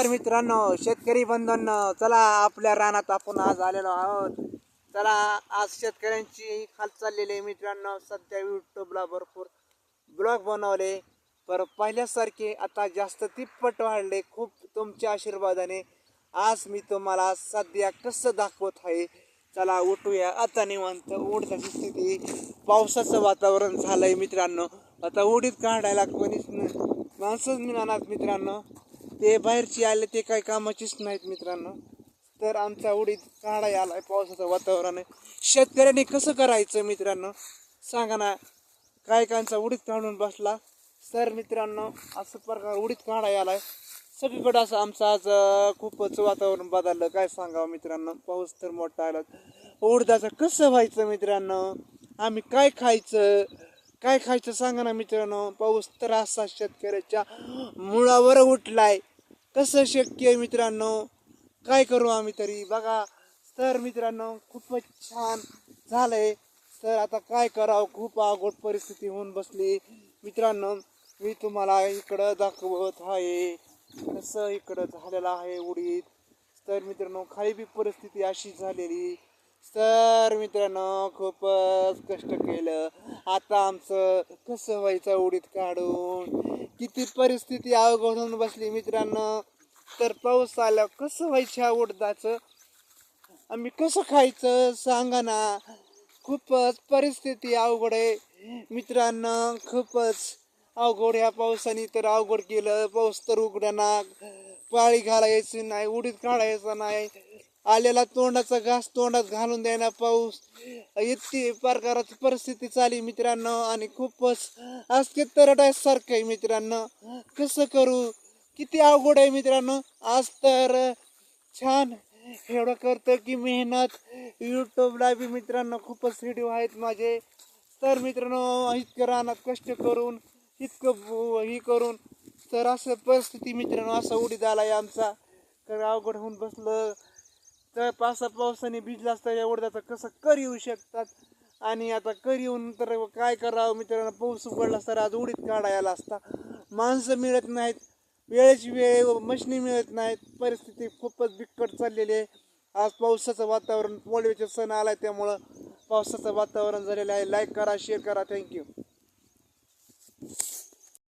तर मित्रांनो शेतकरी बंधूंनो चला आपल्या रानात आपण आज आलेलो आहोत. चला आज शेतकऱ्यांची खाल चाललेली आहे मित्रांनो. सध्या युट्यूबला भरपूर ब्लॉग बनवले. पर पहिल्यासारखे आता जास्त तिप्पट वाढले. खूप तुमच्या आशीर्वादाने आज मी तुम्हाला सध्या कसं दाखवत आहे चला उठूया. आता निवांत उडताची स्थिती. पावसाचं वातावरण झालंय मित्रांनो. आता उडीत काढायला कोणीच नाही माणसंच मिळणार मित्रांनो. ते बाहेरची आले ते काही कामाचीच नाहीत मित्रांनो. तर आमचा उडीद काढाय आलाय पावसाचं वातावरण आहे शेतकऱ्यांनी कसं करायचं मित्रांनो? सांगा ना. काय कायचा उडीद काढून बसला. तर मित्रांनो असं प्रकार उडीद काढाय आलाय. सगळीकडं असं आमचं आज खूपच वातावरण बदललं. काय सांगावं मित्रांनो? पाऊस तर मोठा आला उडदाचं कसं व्हायचं मित्रांनो? आम्ही काय खायचं? काय खायचं सांगा ना मित्रांनो? पाऊस तर असा शेतकऱ्याच्या मुळावर उठलाय. कसं शक्य आहे मित्रांनो. काय करू आम्ही तरी? बघा तर मित्रांनो खूपच छान झालंय. तर आता काय करावं? खूप अवघड परिस्थिती होऊन बसली. मित्रांनो मी तुम्हाला इकडं दाखवत आहे. कसं इकडं झालेलं आहे उडीद. तर मित्रांनो खाली बी परिस्थिती अशी झालेली. सर मित्रांनो खूपच कष्ट केलं. आता आमचं कसं व्हायचं उडीद काढून? किती परिस्थिती अवघड होऊन बसली मित्रांनो. तर पाऊस आला कसं व्हायचं ह्या उडदाचं? आम्ही कसं खायचं सांगा ना. खूपच परिस्थिती अवघड आहे. मित्रांनो खूपच अवघड ह्या पावसाने तर अवघड केलं. पाऊस तर उघड्याना पाळी घालायची नाही उडीत काढायचं नाही. आलेला तोंडाचा घास तोंडात घालून द्यायना पाऊस. इतकी प्रकाराची परिस्थिती चाली मित्रांनो आणि खूपच आज तरटायसारखं आहे मित्रांनो. कसं करू? किती अवघड आहे मित्रांनो. आज तर छान एवढं करतो की मेहनत. यूट्यूबला बी मित्रांनो खूपच व्हिडिओ आहेत माझे. तर मित्रांनो इतकं रानात कष्ट करून इतकं हे करून तर असं परिस्थिती मित्रांनो असं उडीद आहे आमचा. तर अवघड होऊन बसलं. तर पावसा पावसाने भिजला असता या उडदाचं कसं कर येऊ शकतात? आणि आता कर येऊन तर काय करावं मित्रांनो? पाऊस उघडला तर आज उडीत काढायला असता. माणसं मिळत नाहीत. वेळेची वेळ मशनी मिळत नाहीत. परिस्थिती खूपच बिकट चाललेली आहे. आज पावसाचं वातावरण पोळवेचे सण आलाय त्यामुळं पावसाचं वातावरण झालेलं आहे. लाईक करा शेअर करा. थँक्यू